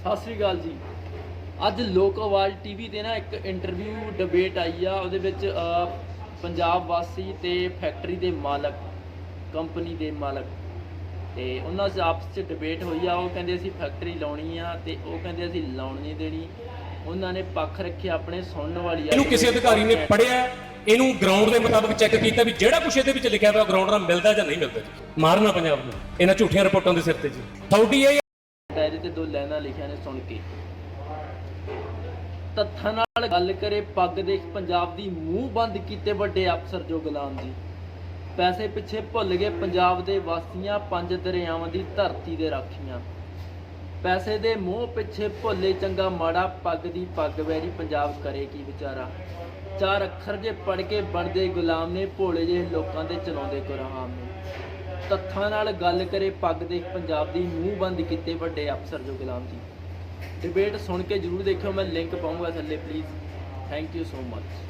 ਸਤਿ ਸ੍ਰੀ ਅਕਾਲ ਜੀ। ਅੱਜ ਲੋਕ ਆਵਾਜ਼ ਟੀਵੀ ਤੇ ਨਾ ਇੱਕ ਇੰਟਰਵਿਊ ਡਿਬੇਟ ਆਈ ਆ, ਉਹਦੇ ਵਿੱਚ ਪੰਜਾਬ ਵਾਸੀ ਤੇ ਫੈਕਟਰੀ ਦੇ ਮਾਲਕ ਕੰਪਨੀ ਦੇ ਮਾਲਕ। ਤੇ ਉਹਨਾਂ 'ਚ ਆਪਸ 'ਚ ਡਿਬੇਟ ਹੋਈ ਆ, ਉਹ ਕਹਿੰਦੇ ਅਸੀਂ ਫੈਕਟਰੀ ਲਾਉਣੀ ਆ ਤੇ ਉਹ ਕਹਿੰਦੇ ਅਸੀਂ ਲਾਉਣ ਨਹੀਂ ਦੇਣੀ। ਉਹਨਾਂ ਨੇ ਪੱਖ ਰੱਖਿਆ ਆਪਣੇ, ਸੁਣਨ ਵਾਲੀ ਆ। ਇਹਨੂੰ ਕਿਸੇ ਅਧਿਕਾਰੀ ਨੇ ਪੜਿਆ ਇਹਨੂੰ ਗਰਾਊਂਡ ਦੇ ਮੁਤਾਬਕ ਚੈੱਕ ਕੀਤਾ ਵੀ ਜਿਹੜਾ ਕੁਛ ਇਹਦੇ ਵਿੱਚ ਲਿਖਿਆ ਹੋਇਆ ਗਰਾਊਂਡ ਨਾਲ ਮਿਲਦਾ ਜਾਂ ਨਹੀਂ ਮਿਲਦਾ ਜੀ। ਮਾਰਨਾ ਪੰਜਾਬ ਨੂੰ, ਇਹਨਾਂ ਝੂਠੀਆਂ ਰਿਪੋਰਟਾਂ ਦੇ ਸਿਰ ਤੇ ਜੀ। ਥੌਡੀ ਇਹ ਤੇ ਦੋ ਲਾਈਨਾਂ ਲਿਖੀਆਂ ਨੇ ਸੁਣ ਕੇ। ਤੱਥਾਂ ਨਾਲ ਗੱਲ ਕਰੇ, ਪੱਗ ਦੇਖ ਪੰਜਾਬ ਦੀ ਮੂੰਹ ਬੰਦ ਕੀਤੇ ਵੱਡੇ ਅਫਸਰ ਜੋ ਗੁਲਾਮ ਜੀ। ਪੈਸੇ ਪਿੱਛੇ ਭੁੱਲ ਗਏ ਪੰਜਾਬ ਦੇ ਵਾਸੀਆਂ, ਪੰਜ ਦਰਿਆਵਾਂ ਦੀ ਧਰਤੀ ਦੇ ਰਾਖੀਆਂ। ਪੈਸੇ ਦੇ ਮੋਹ ਪਿੱਛੇ ਭੁੱਲੇ ਚੰਗਾ ਮਾੜਾ, ਪੱਗ ਦੀ ਪੱਗ ਵੈਰੀ ਪੰਜਾਬ ਕਰੇ ਕੀ ਵਿਚਾਰਾ। ਚਾਰ ਅੱਖਰ ਜੇ ਪੜ ਕੇ ਬਣਦੇ ਗੁਲਾਮ ਨੇ, ਭੋਲੇ ਜਿਹੇ ਲੋਕਾਂ ਦੇ ਚਲਾਉਂਦੇ ਗੁਰਾਮ ਨੇ। ਤੱਥਾਂ ਨਾਲ ਗੱਲ ਕਰੇ ਪੱਗ ਦੇ ਪੰਜਾਬ ਦੀ ਮੂੰਹ ਬੰਦ ਕੀਤੇ ਵੱਡੇ ਅਫਸਰ ਜੋ ਗੁਲਾਮ ਜੀ ਡਿਬੇਟ ਸੁਣ ਕੇ ਜਰੂਰ ਦੇਖਿਓ, ਮੈਂ ਲਿੰਕ ਪਾਉਂਗਾ ਥੱਲੇ please thank you so much